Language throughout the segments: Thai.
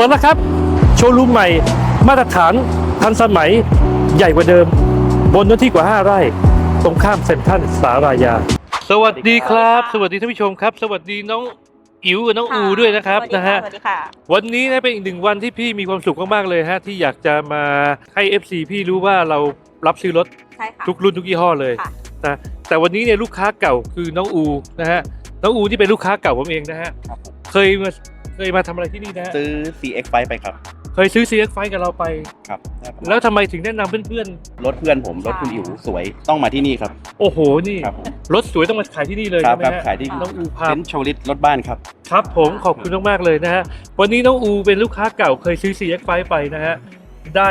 ปิดแล้วครับ โชว์รูมใหม่ มาตรฐานทันสมัยใหญ่กว่าเดิม บนเนื้อที่กว่า 5 ไร่ ตรงข้ามเซ็นทรัลสารายา สวัสดีครับ สวัสดีท่านผู้ชมครับ สวัสดีน้องอิ๋วกับน้องอูด้วยนะครับสวัสดีนะฮะ สวัสดีค่ะ วันนี้นะเป็นอีกหนึ่งวันที่พี่มีความสุขมากๆเลยฮะที่อยากจะมาให้ FC พี่รู้ว่าเรารับซื้อรถใช่ค่ะทุกรุ่นทุกยี่ห้อเลยค่ะนะแต่วันนี้เนี่ยลูกค้าเก่าคือน้องอูนะฮะน้องอูที่เป็นลูกค้าเก่าผมเองนะฮะครับผมเคยมา เคยมาทำอะไรที่นี่นะฮะซื้อ CX5 ไปครับ เคยซื้อ CX ไฟกับเราไป ครับแล้วทำไมถึงแนะนำเพื่อนรถเพื่อนผมรถคุณอิ๋วสวยต้องมาที่นี่ครับ ๆ โอ้โหนี่ ครับผมรถสวยต้องมาขายที่นี่เลยครับใช่ไหมครับฮะขายที่น้องอูพาเป็นโชลิตรถบ้านครับ ครับผมขอบคุณมากๆเลยนะฮะวันนี้น้องอูเป็นลูกค้าเก่าเคยซื้อ CX ไฟไปนะฮะได้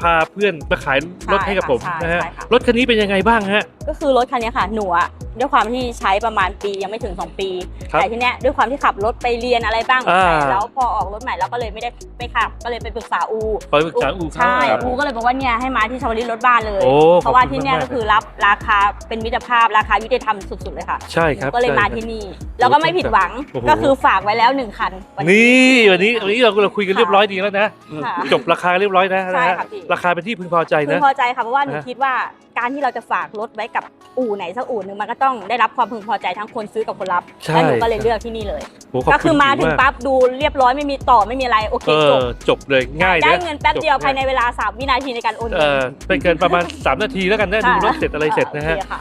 พาเพื่อนมาขายรถให้กับผมใช่นะฮะใช่ค่ะ รถคันนี้เป็นยังไงบ้างฮะ ก็คือรถคันนี้ค่ะหนูอะด้วยความที่ใช้ประมาณปียังไม่ถึง 2 ปี ครับแต่ทีเนี้ยด้วยความที่ขับรถไปเรียนอะไรบ้างอ่า แล้วพอออกรถใหม่เราก็เลยไม่ได้ไม่ขับก็เลยไปปรึกษาอูขอปรึกษาอูเขาใช่ครับอูก็เลยบอกว่าเนี่ยให้มาที่ชาวลิตรถบ้านเลย โอ้เพราะว่าขอบคุณที่เนี่ยมากๆก็คือรับราคาเป็นมิตรภาพราคายุติธรรมสุดๆเลยค่ะ ใช่ครับก็เลยใช่มาครับ ที่นี่ แล้วก็ไม่ผิดหวังโอ้โห ก็คือฝากไว้แล้วหนึ่งคันวั นี่วันนี้วันนี้เราเราคุยกันเรียบร้อยดีแล้วนะ ค่ะจบราคาเรียบร้อยนะใช่นะฮะค่ะพี่ ราคาเป็นที่พึงพอใจพึนะงพอใจค่ะเพราะว่าหนูนะคิดว่า การที่เราจะฝากรถไว้กับอู่ไหนสักอู่หนึ่งมันก็ต้องได้รับความพึงพอใจทั้งคนซื้อกับคนรับใช่แล้วหนูก็เลยเลือกที่นี่เลยโอ้ขอบก็ณคือมาถึงกปั๊บดูเรียบร้อยไม่มีต่อไม่มีอะไรโอเคเอจบอจบเลยง่ายนะได้เงินแป๊บเดียวจบภายในเวลา 3 วินาทีในการโอนเอเงินอไม่เกินประมาณ 3 นาทีแล้วกันนะดูค่ะรถเสร็จอะไรเสร็จนะฮะโอเคค่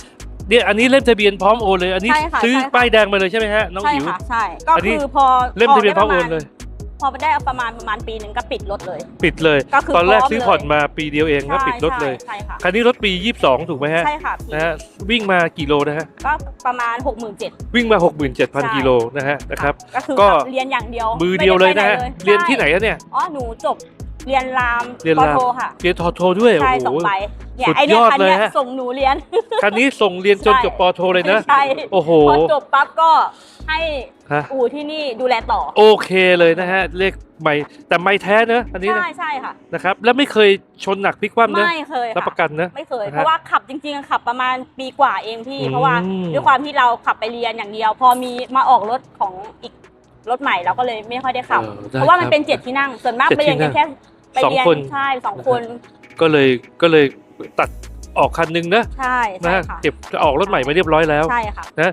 เนี่ยอันนี้เล่มทะเบียนพร้อมโอนเลย อันนี้ใช่ค่ะซื้อใช่ค่ะ ป้ายแดงมาเลยใช่ไหมฮะน้องใช่อิ๋ว ค่ะใช่ก็อันนี้คือพอเล่มทะเบียนพร้อมโอนเลย พอไปได้ประมาณประมาณปีหนึ่งก็ปิดรถเลย ปิดเลย ก็คือตอนแรกพร้อมซื้อเลยผ่อนมาปีเดียวเองก็ปิดรถเลยใช่ค่ะคันนี้รถปี 22 ถูกไหมฮะใช่ค่ะพี่นะฮะวิ่งมากี่โลนะฮะ ก็ประมาณ 6 7 0 0 0วิ่งมาใช่67,000กิโลนะฮะนะครับ ก็คือก็ ขับเรียนอย่างเดียวมือเดียวเลยนะฮะ ไม่ได้ไปเรียนที่ใช่ไหนอะเนี่ย อ๋อหนูจบ เรียนรามเรียนปรามโทค่ะเรียนทอโทด้วยโอ้ใช่โหส่งไปเนี่ยสุดไอเนี่ยยอดคันเลยเนี้ยฮะส่งหนูเรียนคันนี้ส่งเรียนจนใช่จบปอโทเลยนะใช่โอ้โหพอจบปั๊บก็ให้ฮะอู่ที่นี่ดูแลต่อ โอเคเลยนะฮะเลขใหม่แต่ไม่แท้เนอะอันนี้นะใช่ใช่ค่ะนะครับแล้วไม่เคยชนหนักพลิกคว่ำนะไม่เคยรับค่ะประกันนะไม่เคยนะฮะเพราะว่าขับจริงๆขับประมาณปีกว่าเองพี่อืมเพราะว่าด้วยความที่เราขับไปเรียนอย่างเดียว พอมีมาออกรถของอีกรถใหม่เราก็เลยไม่ค่อยได้ขับออได้เพราะว่ามันคบเป็นเจ็ดที่นั่ง ส่วนมากเจ็ดไปเรียนที่กันแค่ ไปสองเรียนคน ใช่สองคนก็เลยก็เลยตัดออกคันหนึงนะใช่นะใช่ฮะค่ะเก็บออกรถใหม่มาเรียบร้อยแล้ว ใช่ค่ะนะ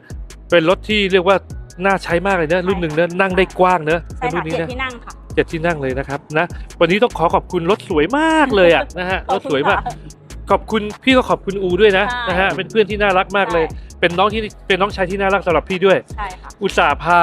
เป็นรถที่เรียกว่าน่าใช้มากเลยนะรุ่นหนึ่งนะนั่งได้กว้างนะใช่รุ่ค่ะนนี้เจ็ดนะที่นั่งค่ะเจ็ดที่นั่งเลยนะครับนะวันนี้ต้องขอขอบคุณรถสวยมากเลยอะนะฮะขรอบถคุณสวยมากค่ะ ขอบคุณพี่ก็ขอบคุณอูด้วยนะใช่ นะฮะเป็นเพื่อนที่น่ารักมากเลย เป็นน้องที่เป็นน้องชายที่น่ารักสำหรับพี่ด้วย ใช่ค่ะ อุตส่าห์พา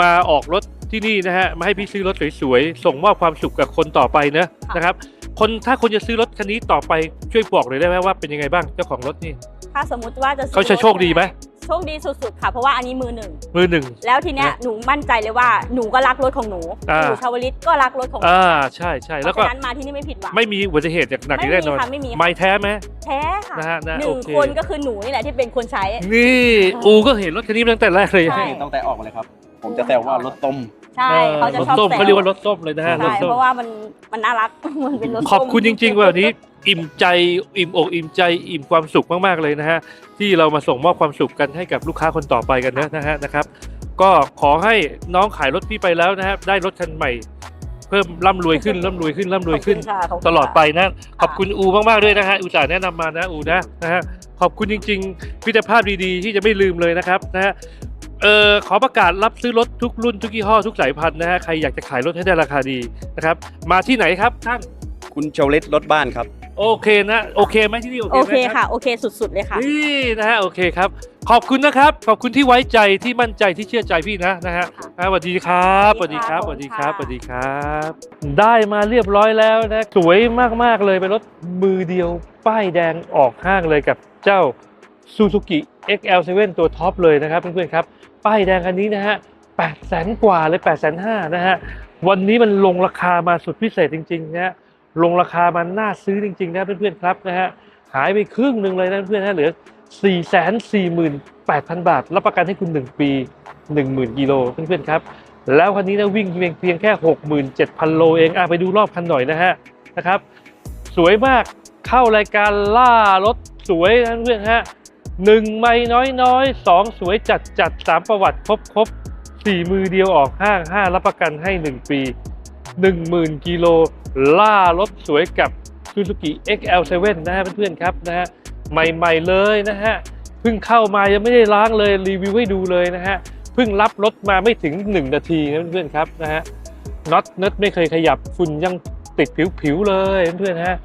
มาออกรถ ที่นี่นะฮะมาให้พี่ซื้อรถสวยๆ ส่งมอบความสุขกับคนต่อไปนะค่ะนะครับ คนถ้าคนจะซื้อรถคันนี้ต่อไปช่วยบอกเลยได้ไหมว่าเป็นยังไงบ้างเจ้าของรถนี่ ถ้าสมมุติว่าจะซื้อเขาจะโชคดีไหมโชคดีสุดๆค่ะ เพราะว่าอันนี้มือหนึ่งมือหนึ่งแล้วทีเนี้ยนะหนูมั่นใจเลยว่าหนูก็รักรถของหนูอ่าหนูชาวลิตก็รักรถของหนูอ่าใช่ใช่เพแล้วราะก็ฉะนั้นมาที่นี่ไม่ผิดหวังไม่มีอุบัติเหตุอย่างหนักอย่างแน่นอนไม่มีค่ะไม่มีค่ะไม่แท้ไหมแท้ค่ะนะฮะนะหนึ่โองเคคนก็คือหนูนี่แหละที่เป็นคนใช้ นี่อูก็เห็นรถคันนี้มาตั้งแต่แรกเลยใช่ตั้งแต่ออกมาเลยครับ ผมจะแซวว่ารถต้ม ใช่เขาจะรถชอบส้มแซวเขาเรียกว่ารถส้มเลยนะฮะรใช่ถส้มเพราะว่ามันมันน่ารัก มันเป็นรถส้มขอบคุณจริงๆวันนี้ อิ่มใจอิ่มอกอิ่มใจอิ่มความสุขมากๆเลยนะฮะที่เรามาส่งมอบความสุขกันให้กับลูกค้าคนต่อไปกันนะนะฮะนะครับ ก็ขอให้น้องขายรถพี่ไปแล้วนะฮะได้รถคันใหม่ เพิ่มร่ำรวยขึ้นร่ำรวยขึ้นร่ำรวยขึ้นขอบคุณค่ะขบคุณตลอดไปค่ะนะ ขอบคุณอูมาก ๆ ด้วยนะฮะอุตส่าห์แนะนำมานะอูนะนะฮะขอบคุณจริง ๆ พิจภาพดีๆ ที่จะไม่ลืมเลยนะครับนะฮะ เอ่อขอประกาศรับซื้อรถทุกรุ่นทุกยี่ห้อทุกสายพันธุ์นะฮะใครอยากจะขายรถให้ได้ราคาดีนะครับมาที่ไหนครับท่านคุณโชลิตรถบ้านครับ โอเคนะโอเคไหมที่นี่โอเคโอไหมเครับค่ะโอเคสุดๆเลยค่ะ นี่นะฮะโอเคครับ ขอบคุณนะครับ ขอบคุณที่ไว้ใจที่มั่นใจที่เชื่อใจพี่นะนะฮะค่ะอ่าสวัสดีครับสสวัวัสสดีดีคครัรับบสวัสดีครับสขอบคุณค่ะวัสดีครับ ได้มาเรียบร้อยแล้วนะสวยมากๆเลยเป็นรถมือเดียวป้ายแดงออกห้างเลยกับเจ้า Suzuki XL7 ตัวท็อปเลยนะครับเพื่อนๆครับ ป้ายแดงคันนี้นะฮะ8แสนกว่าเลย8 5 0 0 0นนะฮะ วันนี้มันลงราคามาสุดพิเศษจริงๆนะฮะ ลงราคามันน่าซื้อจริงๆนะเพื่อนๆครับนะฮะ หายไปครึ่งหนึ่งเลยนะเพื่อนๆนะเหลือ 4 4 8 0 0 0 บาท รับประกันให้คุณ 1 ปี 10,000กิโลเพื่อนๆครับ แล้วคันนี้นะวิ่งเพียงเพียงแค่ 67,000 โลเองอะไปดูรอบคันหน่อยนะฮะนะครับ สวยมาก เข้ารายการล่ารถสวยนะเพื่อนๆฮะ หนึ่งไม่น้อยน้อยๆสองสวยจัดจัดสามประวัติครบครบสี่มือเดียวออกห้างห้ารับประกันให้ 1 ปี 10,000 กิโล ล่ารถสวยกับ Suzuki XL7 นะฮะเพื่อนๆครับนะฮะใหม่ๆเลยนะฮะเพิ่งเข้ามายังไม่ได้ล้างเลยรีวิวให้ดูเลยนะฮะเพิ่งรับรถมาไม่ถึง 1 นาทีนะเพื่อนๆครับนะฮะน็อตเน็ตไม่เคยขยับฝุ่นยังติดผิวๆเลยเพื่อนๆฮะ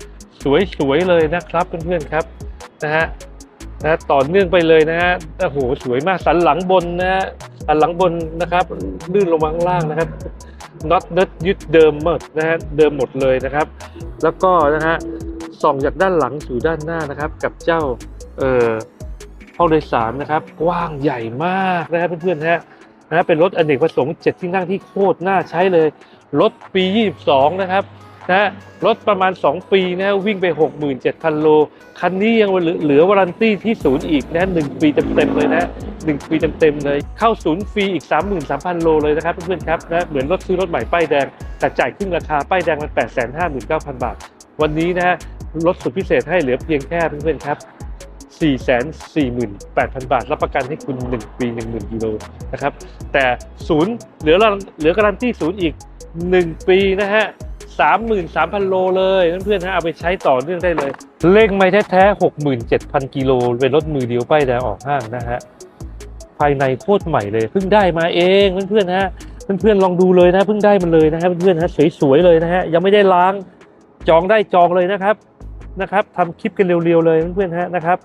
สวยๆเลยนะครับเพื่อนๆครับนะฮะ นะต่อเนื่องไปเลยนะฮะโอ้โหสวยมากสันหลังบนนะฮะสันหลังบนนะครับลื่นลงมาข้างล่างนะครับน็อตเน็ตยึดเดิมหมดนะฮะเดิมหมดเลยนะครับ แล้วก็นะฮะส่องจากด้านหลังสู่ด้านหน้านะครับ กับเจ้าเอ่อห้องโดยสารนะครับ กว้างใหญ่มากนะครับเพื่อนๆฮะนะฮะเป็นรถอเนกประสงค์7ที่นั่งที่โคตรน่าใช้เลยรถปี 22 นะครับ นะรถประมาณ 2 ปีนะวิ่งไป 67,000 โล คันนี้ยังเหลือวารันตี้ที่ศูนย์อีกนะหนึ่งปีเต็มๆเลยนะหนึ่งปีเต็มๆเลย เข้าศูนย์ฟรีอีก 33,000 โลเลยนะครับเพื่อนๆครับนะเหมือนรถซื้อรถใหม่ป้ายแดง แต่จ่ายครึ่งราคาป้ายแดงมัน859,000 บาท วันนี้นะฮะลดสุดพิเศษให้เหลือเพียงแค่เพื่อนๆครับ448,000 บาท รับประกันให้คุณ 1 ปี 10,000กิโลนะครับ แต่ศูนย์เหลือเหลือการันตีศูนย์อีก 1 ปีนะฮะ 33,000 โลเลยเพื่อนๆฮะเอาไปใช้ต่อเนื่องได้เลย เลขไม่แท้ๆ67,000 กิโลเป็นรถมือเดียวป้ายแดงออกห้างนะฮะภายในโคตรใหม่เลยเพิ่งได้มาเองเพื่อนๆฮะเพื่อนๆลองดูเลยนะเพิ่งได้มันเลยนะฮะเพื่อนๆฮะสวยๆเลยนะฮะยังไม่ได้ล้างจองได้จองเลยนะครับนะครับทำคลิปกันเร็วๆเลยเพื่อนๆฮะนะครับ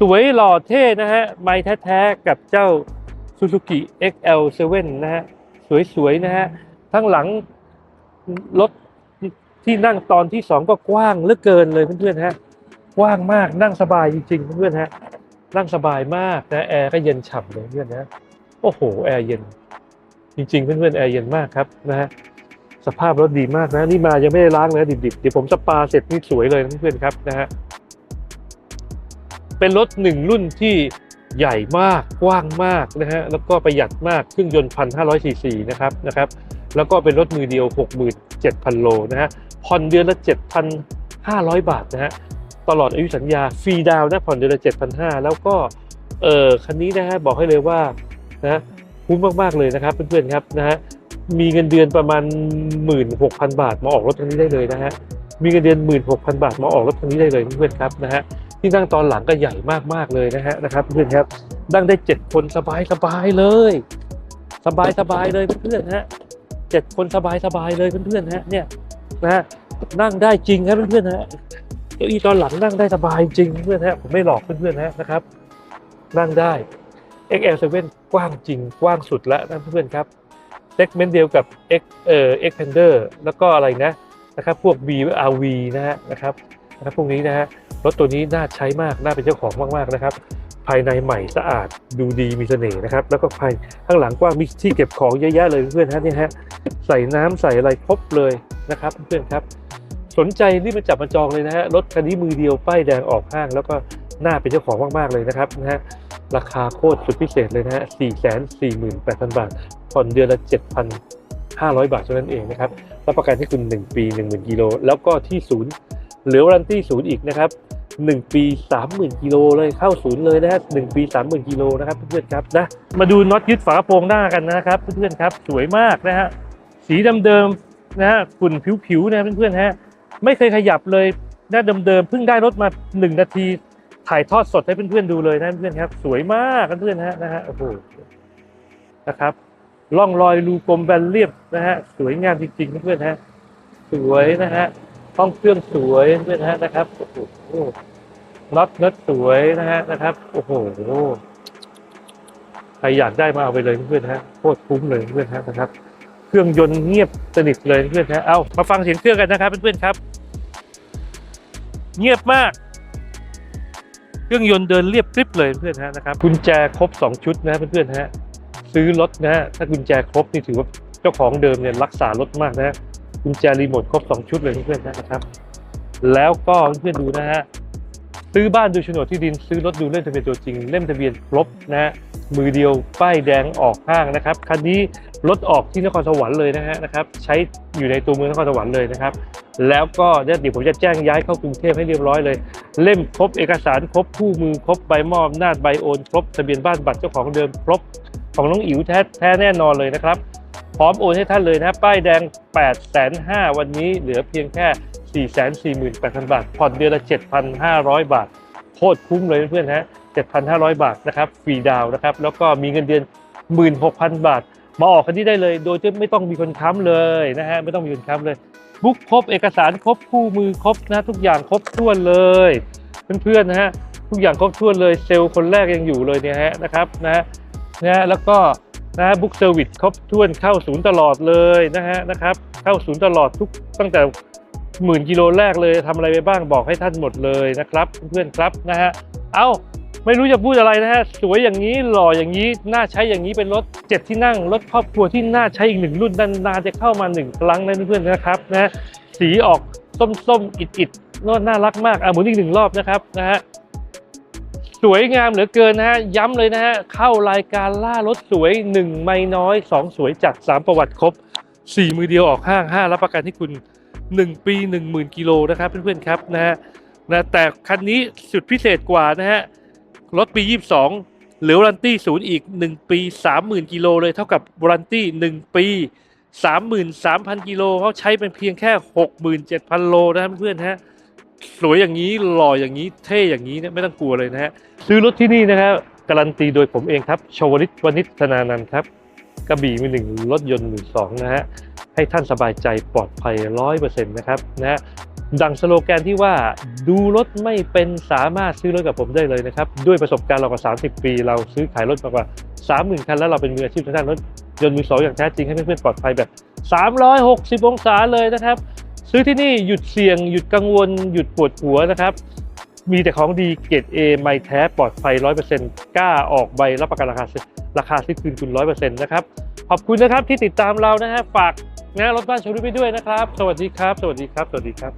สวยหล่อเท่นะฮะไม้แท้ๆกับเจ้า Suzuki XL7 นะฮะสวยๆนะฮะทั้งหลัง รถที่นั่งตอนที่สองก็กว้างเหลือเกินเลยเพื่อนๆฮะกว้างมากนั่งสบายจริงๆเพื่อนๆฮะนั่งสบายมากนะแอร์ก็เย็นฉ่ำเลยเพื่อนนะโอ้โหแอร์เย็น จริงๆเพื่อนๆแอร์เย็นมากครับนะฮะสภาพรถดีมากนะนี่มายังไม่ได้ล้างเลยดิบๆเดี๋ยวผมสปาเสร็จนี่สวยเลยเพื่อนๆครับนะฮะเป็นรถหนึ่งรุ่นที่ใหญ่มากกว้างมากนะฮะแล้วก็ประหยัดมากเครื่องยนต์พันห้าร้อยซีซีนะครับนะครับ แล้วก็เป็นรถมือเดียว 67,000 โลนะฮะ ผ่อนเดือนละ 7,500 บาทนะฮะ ตลอดอายุสัญญาฟรีดาวน์นะผ่อนเดือนละ 7,500 แล้วก็เออคันนี้นะฮะบอกให้เลยว่านะคุ้มมากๆเลยนะครับเพื่อนๆครับนะฮะมีเงินเดือนประมาณ 16,000 บาทมาออกรถคันนี้ได้เลยนะฮะมีเงินเดือน 16,000 บาทมาออกรถคันนี้ได้เลยเพื่อนๆครับนะฮะที่นั่งตอนหลังก็ใหญ่มากๆเลยนะฮะนะครับเพื่อนครับนั่งได้ 7 คนสบายๆเลย สบายๆเลยเพื่อนๆฮะ เจ็ดคนสบายๆเลยเพื่อนๆฮะเนี่ยนะฮะนั่งได้จริงครับเพื่อนๆฮะเก้าอี้ตอนหลังนั่งได้สบายจริงเพื่อนฮะผมไม่หลอกเพื่อนๆฮะนะครับ นั่งได้ XL7 กว้างจริงกว้างสุดแล้วนะเพื่อนๆครับเซกเมนต์เดียวกับ X เอ่อ Xpander แล้วก็อะไรนะนะครับพวก BRV นะฮะนะครับนะครับพวกนี้นะฮะรถตัวนี้น่าใช้มากน่าเป็นเจ้าของมากๆนะครับ ภายในใหม่สะอาดดูดีมีเสน่ห์นะครับ แล้วก็ภายข้างหลังกว้างมีที่เก็บของเยอะแยะเลยเพื่อนฮะนี่ฮะใส่น้ำใส่อะไรครบเลยนะครับเพื่อนครับ สนใจรีบมาจับมาจองเลยนะฮะรถคันนี้มือเดียวป้ายแดงออกห้าง แล้วก็น่าเป็นเจ้าของมากๆเลยนะครับนะฮะราคาโคตรสุดพิเศษเลยนะฮะ4 4 8 0 0 0 บาทผ่อนเดือนละ 7,500 บาทเท่านั้นเองนะครับรับประกันให้คุณ 1 ปี 10,000กิโลแล้วก็ที่ศูนย์เหลือวารันตี้ศูนย์อีกนะครับ 1 ปี 30,000กิโลเลยเข้าศูนย์เลยนะฮะ1ปี 30,000กิโลนะครับเพื่อนๆครับนะมาดูน็อตยึดฝากระโปรงหน้ากันนะครับเพื่อนๆครับสวยมากนะฮะสีเดิมๆนะฮะฝุ่นผิวๆนะเพื่อนๆฮะไม่เคยขยับเลยหน้าเดิมๆเพิ่งได้รถมา 1 นาทีถ่ายทอดสดให้เพื่อนๆดูเลยนะเพื่อนๆครับ สวยมากเพื่อนๆฮะนะฮะโอ้โหนะครับร่องรอยรูกลมแบนเรียบนะฮะสวยงามจริงๆเพื่อนๆฮะสวยนะฮะ ห้องเครื่องสวยเพื่อนๆฮะนะครับโอ้โหน็อตน็อตสวยนะฮะนะครับ โอ้โหใครอยากได้มาเอาไปเลยเพื่อนฮะโคตรคุ้มเลยเพื่อนฮะนะครับ เครื่องยนต์เงียบสนิทเลยเพื่อนฮะเอามาฟังเสียงเครื่องกันนะครับเพื่อนๆครับ เงียบมาก เครื่องยนต์เดินเรียบกริบเลยเพื่อนฮะนะครับกุญแจครบ 2 ชุดนะเพื่อนๆฮะซื้อรถนะฮะถ้ากุญแจครบนี่ถือว่าเจ้าของเดิมเนี่ยรักษารถมากนะฮะ กุญแจรีโมทครบ 2 ชุดเลยเพื่อนๆนะครับ แล้วก็เพื่อนๆดูนะฮะซื้อบ้านดูโฉนดที่ดินซื้อรถดูเล่มทะเบียนตัวจริง เล่มทะเบียนครบนะฮะมือเดียวป้ายแดงออกห้างนะครับคันนี้รถออกที่นครสวรรค์เลยนะฮะนะครับ ใช้อยู่ในตัวเมืองนครสวรรค์เลยนะครับ แล้วก็เดี๋ยวผมจะแจ้งย้ายเข้ากรุงเทพให้เรียบร้อยเลย เล่มครบเอกสารครบคู่มือครบใบมอบอำนาใบโอน ครบทะเบียนบ้านบัตรเจ้าของเดิมครบของน้องอิ๋วแท้แน่นอนเลยนะครับ พร้อมโอนให้ท่านเลยนะป้ายแดง 8 5 0 0 0วันนี้เหลือเพียงแค่ 448,000 บาท ผ่อนเดือนละ 7,500 บาท โคตรคุ้มเลยเพื่อนๆฮะ 7,500 บาทนะครับฟรีดาวนะครับ แล้วก็มีเงินเดือน 16,000 บาท มาออกคันนี้ได้เลย โดยที่ไม่ต้องมีคนค้ำเลยนะฮะ ไม่ต้องมีคนค้ำเลยบุ๊กครบเอกสารครบคู่มือครบนะทุกอย่างครบถ้วนเลย เพื่อนๆนะฮะทุกอย่างครบถ้วนเลยเซลล์คนแรกยังอยู่เลยเนี่ยฮะนะครับนะฮะนะแล้วก็ นะบุ๊กเซอร์วิสครบถ้วนเข้าศูนย์ตลอดเลยนะฮะนะครับ เข้าศูนย์ตลอดทุกตั้งแต่หมื่นกิโลแรกเลยทำอะไรไปบ้างบอกให้ท่านหมดเลยนะครับเพื่อนๆครับนะฮะเอ้าไม่รู้จะพูดอะไรนะฮะสวยอย่างนี้หล่ออย่างนี้น่าใช้อย่างนี้เป็นรถเจ็ดที่นั่งรถครอบครัวที่น่าใช้อีกหนึ่งรุ่นนานๆจะเข้ามาหนึ่งครั้งนะเพื่อนๆนะครับนะสีออกส้มๆอิดๆน่ารักมากอะหมุนอีกหนึ่งรอบนะครับนะฮะ วยงามเหลือเกินนะฮะย้ำเลยนะฮะเข้ารายการล่ารถสวยหนึ่งไม่น้อยสองสวยจัดสามประวัติครบสี่มือเดียวออกห้างห้ารับประกันให้คุณหนึ่งปีหนึ่งหมื่นกิโลนะครับเพื่อนๆครับนะฮะนะแต่คันนี้สุดพิเศษกว่านะฮะรถปี 22 เหลือวารันตี้ศูนย์อีก 1 ปี 30,000 กิโลเลยเท่ากับวารันตี้ 1 ปี 33,000 กิโลเขาใช้เป็นเพียงแค่ 67,000 โลนะครับเพื่อนๆฮะ สวยอย่างนี้หล่ออย่างนี้เท่อย่างนี้เนี่ยไม่ต้องกลัวเลยนะฮะซื้อรถที่นี่นะครับการันตีโดยผมเองครับชวลิตวณิชธนานันท์ครับกระบี่มือหนึ่งรถยนต์มือสองนะฮะให้ท่านสบายใจปลอดภัยร้อยเปอร์เซ็นต์นะครับนะฮะดังสโลแกนที่ว่าดูรถไม่เป็นสามารถซื้อรถกับผมได้เลยนะครับ ด้วยประสบการณ์เรากว่า 30 ปี เราซื้อขายรถมากว่า 30,000 คันแล้วเราเป็นมืออาชีพทางด้านรถยนต์มือสองอย่างแท้จริงให้เพื่อนๆปลอดภัยแบบ 360 องศาเลยนะครับ ซื้อที่นี่หยุดเสี่ยง หยุดกังวล หยุดปวดหัวนะครับ มีแต่ของดีเกรด A ไม่แท้ปลอดภัย100%กล้าออกใบรับประกันราคาราคาซื้อคืนคุณ100%นะครับ ขอบคุณนะครับที่ติดตามเรานะฮะฝากนะรถบ้านชมด้วยไปด้วยนะครับ สวัสดีครับ สวัสดีครับ สวัสดีครับ